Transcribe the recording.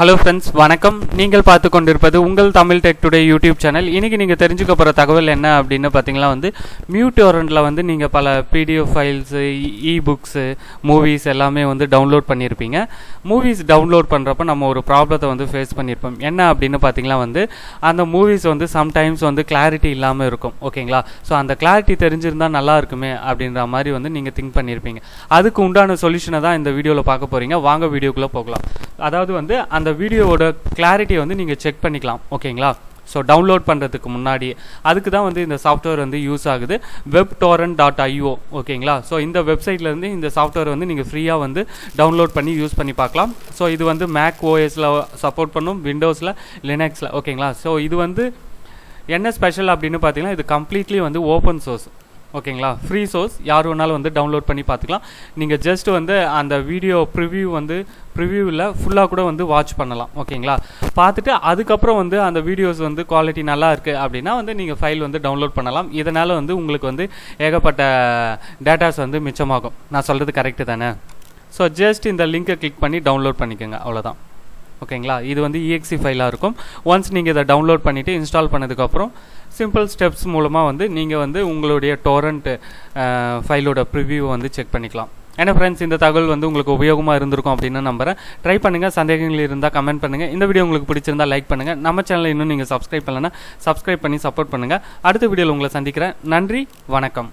Hello friends வணக்கம். நீங்கள் பார்த்து கொண்டிருப்பது உங்கள் Tamil tech today YouTube channel இன்றைக்கி நீங்கள் தெரிஞ்சுக்க போகிற தகவல் என்ன அப்படின்னு பார்த்தீங்கன்னா வந்து மியூட்டோரண்டில் வந்து நீங்கள் பல PDF files e books movies எல்லாமே வந்து டவுன்லோட் பண்ணியிருப்பீங்க மூவிஸ் டவுன்லோட் பண்ணுறப்ப நம்ம ஒரு ப்ராப்ளத்தை வந்து ஃபேஸ் பண்ணியிருப்போம் என்ன அப்படின்னு பார்த்தீங்கன்னா வந்து அந்த மூவிஸ் வந்து சம்டைம்ஸ் வந்து கிளாரிட்டி இல்லாமல் இருக்கும். ஓகேங்களா ஸோ அந்த கிளாரிட்டி தெரிஞ்சிருந்தால் நல்லா இருக்குமே அப்படின்ற மாதிரி வந்து நீங்கள் திங்க் பண்ணியிருப்பீங்க அதுக்கு உண்டான சொல்யூஷனை தான் இந்த வீடியோவில் பார்க்க போகிறீங்க வாங்க வீடியோக்குள்ளே போகலாம். அதாவது வந்து அந்த வீடியோவோட கிளாரிட்டியை வந்து நீங்கள் செக் பண்ணிக்கலாம் ஓகேங்களா ஸோ டவுன்லோட் பண்ணுறதுக்கு முன்னாடி அதுக்கு தான் வந்து இந்த சாஃப்ட்வேர் வந்து யூஸ் ஆகுது. வெப் டோரன் டாட் ஐஓ ஓகேங்களா ஸோ இந்த வெப்சைட்லேருந்து இந்த சாஃப்ட்வேர் வந்து நீங்கள் ஃப்ரீயாக வந்து டவுன்லோட் பண்ணி யூஸ் பண்ணி பார்க்கலாம். ஸோ இது வந்து மேக் ஓஎஸில் சப்போர்ட் பண்ணும் விண்டோஸில் லினக்ஸில் ஓகேங்களா ஸோ இது வந்து என்ன ஸ்பெஷல் அப்படின்னு பார்த்தீங்கன்னா இது கம்ப்ளீட்லி வந்து ஓப்பன் சோர்ஸ் ஓகேங்களா? ஃப்ரீ சோர்ஸ் யார் வேணாலும் வந்து டவுன்லோட் பண்ணி பார்த்துக்கலாம். நீங்கள் ஜஸ்ட் வந்து அந்த வீடியோ ப்ரிவ்யூ வந்து ப்ரிவ்யூவில் ஃபுல்லாக கூட வந்து வாட்ச் பண்ணலாம். ஓகேங்களா? பார்த்துட்டு அதுக்கப்புறம் வந்து அந்த வீடியோஸ் வந்து குவாலிட்டி நல்லா இருக்குது அப்படின்னா வந்து நீங்கள் ஃபைல் வந்து டவுன்லோட் பண்ணலாம். இதனால் வந்து உங்களுக்கு வந்து ஏகப்பட்ட டேட்டாஸ் வந்து மிச்சமாகும். நான் சொல்கிறது கரெக்டு தானே? ஸோ ஜஸ்ட் இந்த லிங்கை கிளிக் பண்ணி டவுன்லோட் பண்ணிக்கோங்க. அவ்வளோதான் ஓகேங்களா? இது வந்து இஎக்ஸி ஃபைலாக இருக்கும். ஒன்ஸ் நீங்கள் இதை டவுன்லோட் பண்ணிவிட்டு இன்ஸ்டால் பண்ணதுக்கப்புறம் சிம்பிள் ஸ்டெப்ஸ் மூலமாக வந்து நீங்கள் வந்து உங்களுடைய டோரண்ட் ஃபைலோட ப்ரிவ்யூ வந்து செக் பண்ணிக்கலாம். ஏன்னா ஃப்ரெண்ட்ஸ் இந்த தகவல் வந்து உங்களுக்கு உபயோகமாக இருந்திருக்கும் அப்படின்னு நம்புறேன். ட்ரை பண்ணுங்கள் சந்தேகங்கள் இருந்தால் கமெண்ட் பண்ணுங்கள் இந்த வீடியோ உங்களுக்கு பிடிச்சிருந்தா லைக் பண்ணுங்கள் நம்ம சேனலை இன்னும் நீங்கள் சப்ஸ்கிரைப் பண்ணலன்னா சப்ஸ்கிரைப் பண்ணி சப்போர்ட் பண்ணுங்கள் அடுத்த வீடியோவில் உங்களை சந்திக்கிறேன். நன்றி. வணக்கம்.